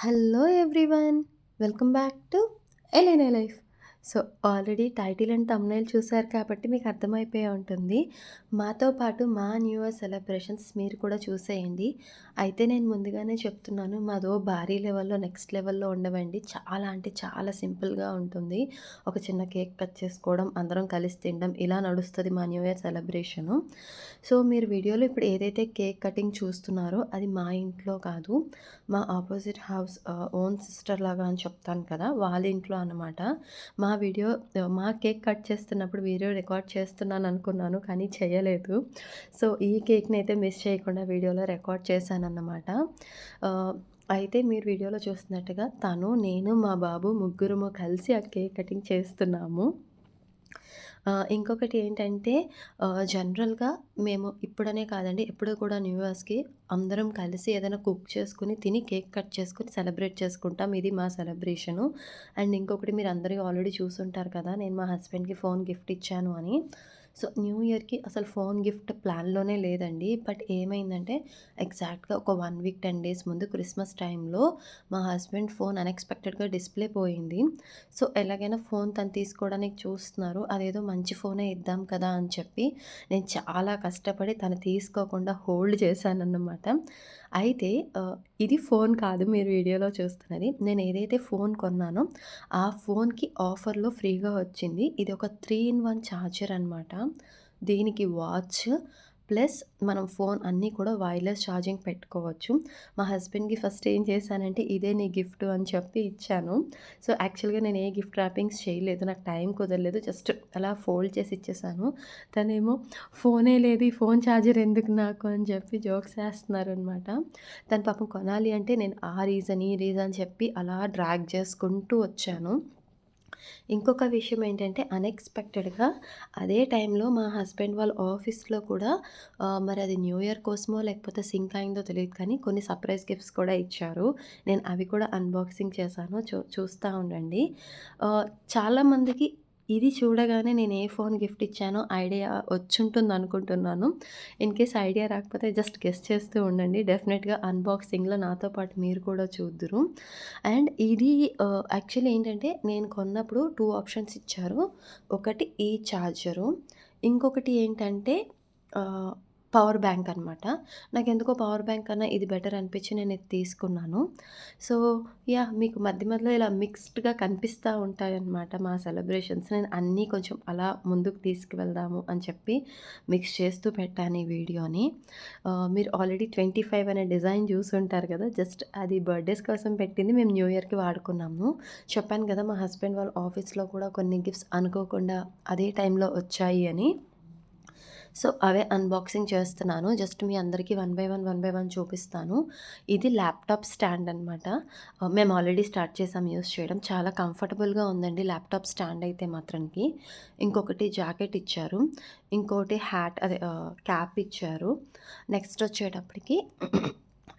hello everyone welcome back to Elaina life so already title and thumbnail చూశారు కాబట్టి మీకు అర్థమైపోయి ఉంటుంది. మాతో పాటు మా న్యూ ఇయర్ సెలబ్రేషన్స్ మీరు కూడా చూసేయండి. అయితే నేను ముందుగానే చెప్తున్నాను మాదో భారీ లెవెల్లో నెక్స్ట్ లెవెల్లో ఉండవండి. చాలా అంటే చాలా సింపుల్గా ఉంటుంది. ఒక చిన్న కేక్ కట్ చేసుకోవడం అందరం కలిసి తినడం ఇలా నడుస్తుంది మా న్యూ ఇయర్ సెలబ్రేషను. సో మీరు వీడియోలో ఇప్పుడు ఏదైతే కేక్ కటింగ్ చూస్తున్నారో అది మా ఇంట్లో కాదు. మా ఆపోజిట్ హౌస్ ఓన్ సిస్టర్ లాగా అని చెప్తాను కదా వాళ్ళ ఇంట్లో అనమాట మా వీడియో మా కేక్ కట్ చేస్తున్నప్పుడు వీడియో రికార్డ్ చేస్తున్నాను అనుకున్నాను కానీ చేయలేదు. సో ఈ కేక్ని అయితే మిస్ చేయకుండా వీడియోలో రికార్డ్ చేశాను అన్నమాట అయితే మీరు వీడియోలో చూస్తున్నట్టుగా తను నేను మా బాబు ముగ్గురుము కలిసి ఆ కేక్ కటింగ్ చేస్తున్నాము. ఇంకొకటి ఏంటంటే జనరల్‌గా మేము ఇప్పుడనే కాదండి, ఎప్పుడు కూడా న్యూ ఇయర్స్‌కి అందరం కలిసి ఏదైనా కుక్ చేసుకొని, తిని కేక్ కట్ చేసుకొని సెలబ్రేట్ చేసుకుంటాం. ఇది మా సెలబ్రేషను. అండ్ ఇంకొకటి మీరు అందరూ ఆల్రెడీ చూసుంటారు కదా! నేను మా హస్బెండ్‌కి ఫోన్ గిఫ్ట్ ఇచ్చాను అని. సో న్యూ ఇయర్‌కి అసలు ఫోన్ గిఫ్ట్ ప్లాన్‌లోనే లేదండి. బట్ ఏమైందంటే ఎగ్జాక్ట్‌గా ఒక వన్ వీక్, టెన్ డేస్ ముందు క్రిస్మస్ టైంలో మా హస్బెండ్ ఫోన్ అన్‌ఎక్స్‌పెక్టెడ్‌గా డిస్‌ప్లే పోయింది. సో ఎలాగైనా ఫోన్ తను తీసుకోవడానికి చూస్తున్నారు. అదేదో మంచి ఫోనే ఇద్దాం కదా అని చెప్పి నేను చాలా కష్టపడి తను తీసుకోకుండా హోల్డ్ చేశానన్నమాట. అయితే ఇది ఫోన్ కాదు మీరు వీడియోలో చూస్తున్నది. నేను ఏదైతే ఫోన్ కొన్నానో ఆ ఫోన్‌కి ఆఫర్‌లో ఫ్రీగా వచ్చింది. ఇది ఒక త్రీ ఇన్ వన్ ఛార్జర్ అనమాట. దీనికి వాచ్ ప్లస్ మనం ఫోన్ అన్నీ కూడా వైర్లెస్ ఛార్జింగ్ పెట్టుకోవచ్చు. మా హస్బెండ్కి ఫస్ట్ ఏం చేశానంటే ఇదే నీ గిఫ్ట్ అని చెప్పి ఇచ్చాను. సో యాక్చువల్గా నేను ఏ గిఫ్ట్ ర్యాపింగ్స్ చేయలేదు. నాకు టైం కుదరలేదు. జస్ట్ అలా ఫోల్డ్ చేసి ఇచ్చేసాను. తనేమో ఫోనే లేదు ఈ ఫోన్ ఛార్జర్ ఎందుకు నాకు? అని చెప్పి జోక్స్ వేస్తున్నారు అనమాట తను పాపం కొనాలి అంటే నేను ఆ రీజన్ ఈ రీజన్ చెప్పి అలా డ్రాగ్ చేసుకుంటూ వచ్చాను. ఇంకొక విషయం ఏంటంటే అన్ఎక్స్పెక్టెడ్గా అదే టైంలో మా హస్బెండ్ వాళ్ళ ఆఫీస్లో కూడా మరి అది న్యూ ఇయర్ కోసమో లేకపోతే సింక్ అయిందో తెలియదు కానీ కొన్ని సర్ప్రైజ్ గిఫ్ట్స్ కూడా ఇచ్చారు. నేను అవి కూడా అన్బాక్సింగ్ చేశాను. చూ చూస్తూ ఉండండి. చాలామందికి ఇది చూడగానే నేను ఏ ఫోన్ గిఫ్ట్ ఇచ్చానో ఐడియా వచ్చుంటుంది అనుకుంటున్నాను. ఇన్ కేస్ ఐడియా రాకపోతే జస్ట్ గెస్ట్ చేస్తూ ఉండండి. డెఫినెట్గా అన్బాక్సింగ్లో నాతో పాటు మీరు కూడా చూద్దురు. అండ్ ఇది యాక్చువల్లీ ఏంటంటే నేను కొన్నప్పుడు టూ ఆప్షన్స్ ఇచ్చారు. ఒకటి ఈ ఛార్జరు. ఇంకొకటి ఏంటంటే పవర్ బ్యాంక్ అనమాట నాకెందుకో పవర్ బ్యాంక్ కన్నా ఇది బెటర్ అనిపించి నేను ఇది తీసుకున్నాను. సో యా మీకు మధ్య మధ్యలో ఇలా మిక్స్డ్గా కనిపిస్తూ ఉంటాయన్నమాట మా సెలబ్రేషన్స్. నేను అన్నీ కొంచెం అలా ముందుకు తీసుకువెళ్దాము అని చెప్పి మిక్స్ చేస్తూ పెట్టాను ఈ వీడియోని. మీరు ఆల్రెడీ ట్వంటీ ఫైవ్ అనే డిజైన్ చూసి ఉంటారు కదా జస్ట్ అది బర్త్డేస్ కోసం పెట్టింది మేము న్యూ ఇయర్కి వాడుకున్నాము. చెప్పాను కదా మా హస్బెండ్ వాళ్ళ ఆఫీస్లో కూడా కొన్ని గిఫ్ట్స్ అనుకోకుండా అదే టైంలో వచ్చాయి అని. సో అవే అన్బాక్సింగ్ చేస్తున్నాను. జస్ట్ మీ అందరికీ one by one one by one చూపిస్తాను. ఇది ల్యాప్టాప్ స్టాండ్ అనమాట మేము ఆల్రెడీ స్టార్ట్ చేసాం యూస్ చేయడం. చాలా కంఫర్టబుల్గా ఉందండి ల్యాప్టాప్ స్టాండ్ అయితే మాత్రానికి. ఇంకొకటి జాకెట్ ఇచ్చారు. ఇంకోటి హ్యాట్ అదే క్యాప్ ఇచ్చారు. నెక్స్ట్ వచ్చేటప్పటికి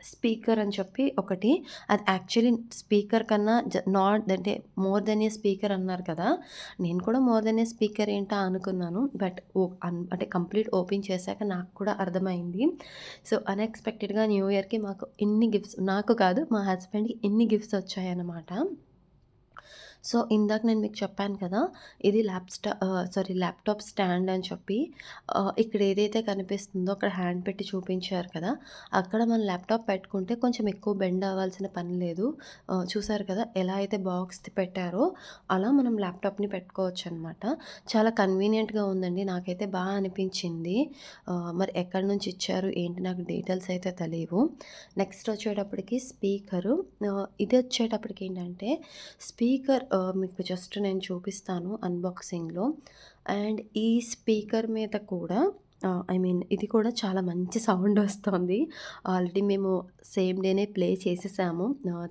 స్పీకర్ అని చెప్పి ఒకటి. అది యాక్చువల్లీ స్పీకర్ కన్నా జ నాట్ అంటే మోర్ దెన్ ఏ స్పీకర్ అన్నారు కదా. నేను కూడా మోర్ దెన్ ఏ స్పీకర్ ఏంటా అనుకున్నాను. బట్ ఓ అంటే కంప్లీట్ ఓపెన్ చేశాక నాకు కూడా అర్థమైంది. సో అన్ఎక్స్పెక్టెడ్గా న్యూ ఇయర్కి మాకు ఇన్ని గిఫ్ట్స్ నాకు కాదు మా హస్బెండ్కి ఇన్ని గిఫ్ట్స్ వచ్చాయన్నమాట. సో ఇందాక నేను మీకు చెప్పాను కదా ఇది ల్యాప్ స్టా సారీ ల్యాప్టాప్ స్టాండ్ అని చెప్పి ఇక్కడ ఏదైతే కనిపిస్తుందో అక్కడ హ్యాండ్ పెట్టి చూపించారు కదా అక్కడ మనం ల్యాప్టాప్ పెట్టుకుంటే కొంచెం ఎక్కువ బెండ్ అవ్వాల్సిన పని లేదు. చూసారు కదా ఎలా అయితే బాక్స్ పెట్టారో అలా మనం ల్యాప్టాప్ని పెట్టుకోవచ్చు అనమాట చాలా కన్వీనియంట్గా ఉందండి నాకైతే బాగా అనిపించింది. మరి ఎక్కడి నుంచి ఇచ్చారు ఏంటి నాకు డీటెయిల్స్ అయితే తెలియవు. నెక్స్ట్ వచ్చేటప్పటికి స్పీకరు. ఇది వచ్చేటప్పటికి ఏంటంటే స్పీకర్ మీకు జస్ట్ నేను చూపిస్తాను అన్బాక్సింగ్‌లో. అండ్ ఈ స్పీకర్ మీద కూడా ఐ మీన్ ఇది కూడా చాలా మంచి సౌండ్ వస్తుంది ఆల్రెడీ మేము సేమ్ డేనే ప్లే చేసేసాము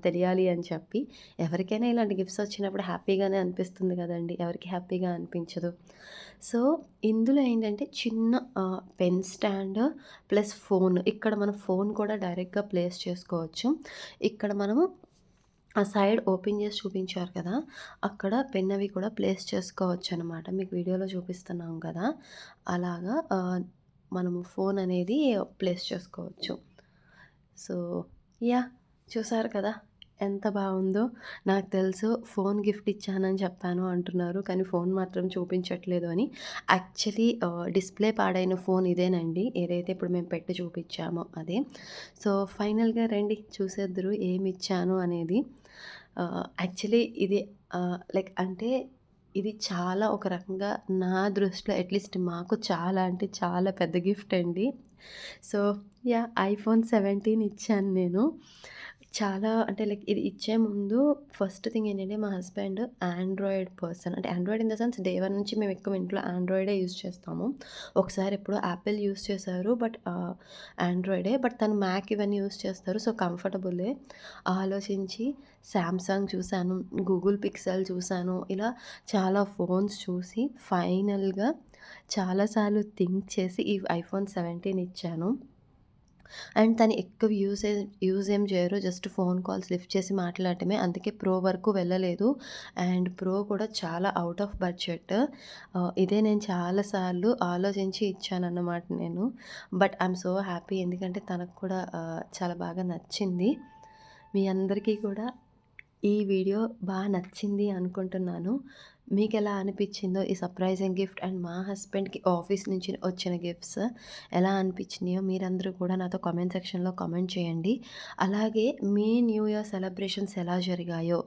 తెలియాలి అని చెప్పి. ఎవరికైనా ఇలాంటి గిఫ్ట్స్ వచ్చినప్పుడు హ్యాపీగానే అనిపిస్తుంది కదండి ఎవరికి హ్యాపీగా అనిపించదు. సో, ఇందులో ఏంటంటే చిన్న పెన్ స్టాండ్ ప్లస్ ఫోన్. ఇక్కడ మనం ఫోన్ కూడా డైరెక్ట్‌గా ప్లేస్ చేసుకోవచ్చు. ఇక్కడ మనము ఆ సైడ్ ఓపెన్ చేసి చూపించారు కదా! అక్కడ పెన్ అవి కూడా ప్లేస్ చేసుకోవచ్చు అనమాట మీకు వీడియోలో చూపిస్తున్నాం కదా! అలాగా మనము ఫోన్ అనేది ప్లేస్ చేసుకోవచ్చు. సో, యా చూసారు కదా! ఎంత బాగుందో నాకు తెలుసు ఫోన్ గిఫ్ట్ ఇచ్చానని చెప్పాను అంటున్నారు. కానీ ఫోన్ మాత్రం చూపించట్లేదు అని. యాక్చువల్లీ డిస్‌ప్లే పాడైన ఫోన్ ఇదేనండి. ఏదైతే ఇప్పుడు మేము పెట్టి చూపించామో అదే. సో, ఫైనల్‌గా రండి చూసేద్దురు ఏమిచ్చాను అనేది. యాక్చువల్లీ ఇది లైక్ అంటే ఇది చాలా ఒక రకంగా నా దృష్టిలో అట్‌లీస్ట్ మాకు చాలా అంటే చాలా పెద్ద గిఫ్ట్ అండి. సో, యా ఐఫోన్ 17 ఇచ్చాను నేను. చాలా అంటే లైక్ ఇది ఇచ్చే ముందు ఫస్ట్ థింగ్ ఏంటంటే మా హస్బెండ్ ఆండ్రాయిడ్ పర్సన్. అంటే Android in the sense day one నుంచి మేము ఎక్కువ ఇంట్లో ఆండ్రాయిడే యూజ్ చేస్తాము. ఒకసారి ఎప్పుడో యాపిల్ యూజ్ చేశారు. బట్ ఆండ్రాయిడే. బట్ తను మ్యాక్ ఇవన్నీ యూజ్ చేస్తారు. సో, కంఫర్టబులే. ఆలోచించి సామ్‌సంగ్ చూశాను గూగుల్ పిక్సెల్ చూశాను ఇలా చాలా ఫోన్స్ చూసి ఫైనల్‌గా చాలాసార్లు థింక్ చేసి ఈ ఐఫోన్ 17 ఇచ్చాను. అండ్ తను ఎక్కువ యూస్ యూజ్ ఏం చేయరు. జస్ట్ ఫోన్ కాల్స్ లిఫ్ట్ చేసి మాట్లాడటమే. అందుకే ప్రో వరకు వెళ్ళలేదు. అండ్ ప్రో కూడా చాలా అవుట్ ఆఫ్ బడ్జెట్. ఇదే నేను చాలాసార్లు ఆలోచించి ఇచ్చానన్నమాట నేను. బట్ ఐఎమ్ సో హ్యాపీ ఎందుకంటే తనకు కూడా చాలా బాగా నచ్చింది. మీ అందరికీ కూడా ఈ వీడియో బాగా నచ్చింది అనుకుంటున్నాను. మీకు ఎలా అనిపించిందో ఈ సర్ప్రైజింగ్ గిఫ్ట్ అండ్ మా హస్బెండ్‌కి ఆఫీస్ నుంచి వచ్చిన గిఫ్ట్స్ ఎలా అనిపించినాయో మీరందరూ కూడా నాతో కామెంట్ సెక్షన్‌లో కామెంట్ చేయండి. అలాగే మీ న్యూ ఇయర్ సెలబ్రేషన్స్ ఎలా జరిగాయో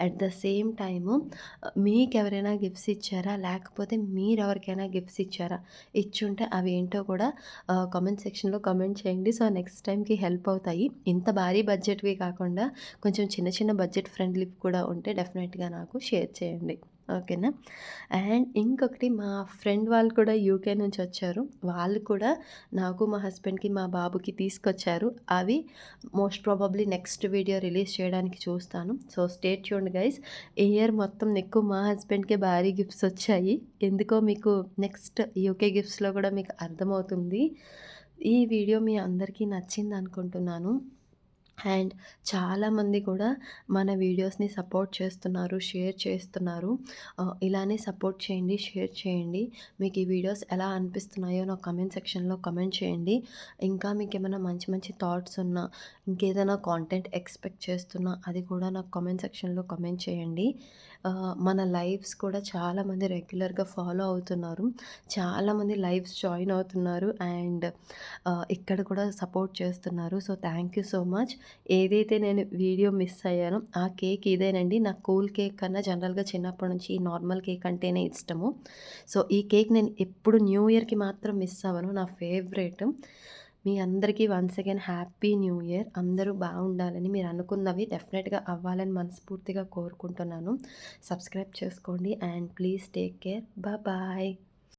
అట్ ద సేమ్ టైము మీకు ఎవరైనా గిఫ్ట్స్ ఇచ్చారా? లేకపోతే మీరెవరికైనా గిఫ్ట్స్ ఇచ్చారా? ఇచ్చుంటే అవి ఏంటో కూడా కామెంట్ సెక్షన్‌లో కామెంట్ చేయండి. సో, నెక్స్ట్ టైంకి హెల్ప్ అవుతాయి. ఇంత భారీ బడ్జెట్‌వి కాకుండా కొంచెం చిన్న చిన్న బడ్జెట్ ఫ్రెండ్లీ కూడా ఉంటే డెఫినెట్‌గా నాకు షేర్ చేయండి. ఓకేనా? అండ్ ఇంకొకటి మా ఫ్రెండ్ వాళ్ళు కూడా యూకే నుంచి వచ్చారు. వాళ్ళు కూడా నాకు, మా హస్బెండ్‌కి, మా బాబుకి తీసుకొచ్చారు. అవి most probably next video release చేయడానికి చూస్తాను. సో, స్టేట్ చూడండి గైస్. ఈ ఇయర్ మొత్తం ఎక్కువ మా హస్బెండ్‌కే భారీ గిఫ్ట్స్ వచ్చాయి. ఎందుకో మీకు నెక్స్ట్ యూకే గిఫ్ట్స్‌లో కూడా మీకు అర్థమవుతుంది. ఈ వీడియో మీ అందరికీ నచ్చింది అనుకుంటున్నాను అండ్ చాలామంది కూడా మన వీడియోస్‌ని సపోర్ట్ చేస్తున్నారు. షేర్ చేస్తున్నారు. ఇలానే సపోర్ట్ చేయండి. షేర్ చేయండి. మీకు ఈ వీడియోస్ ఎలా అనిపిస్తున్నాయో నా కామెంట్ సెక్షన్‌లో కమెంట్ చేయండి. ఇంకా మీకు ఏమైనా మంచి మంచి థాట్స్ ఉన్నా, ఇంకేదైనా కాంటెంట్ ఎక్స్‌పెక్ట్ చేస్తున్నా అది కూడా నాకు కామెంట్ సెక్షన్‌లో కమెంట్ చేయండి. మన లైవ్స్ కూడా చాలామంది రెగ్యులర్‌గా ఫాలో అవుతున్నారు. చాలామంది లైవ్స్ జాయిన్ అవుతున్నారు. అండ్ ఇక్కడ కూడా సపోర్ట్ చేస్తున్నారు. So, thank you so much. ఏదైతే నేను వీడియో మిస్ అయ్యానో ఆ కేక్ ఇదేనండి. నాకు కూల్ కేక్ కన్నా జనరల్‌గా చిన్నప్పటి నుంచి ఈ నార్మల్ కేక్ అంటేనే ఇష్టము. సో, ఈ కేక్ నేను ఎప్పుడు న్యూ ఇయర్‌కి మాత్రం మిస్ అవ్వను. నా ఫేవరెట్. మీ అందరికీ once again happy new year. అందరూ బాగుండాలని మీరు అనుకున్నవి డెఫినెట్‌గా అవ్వాలని మనస్ఫూర్తిగా కోరుకుంటున్నాను. సబ్స్క్రైబ్ చేసుకోండి and please take care. Bye.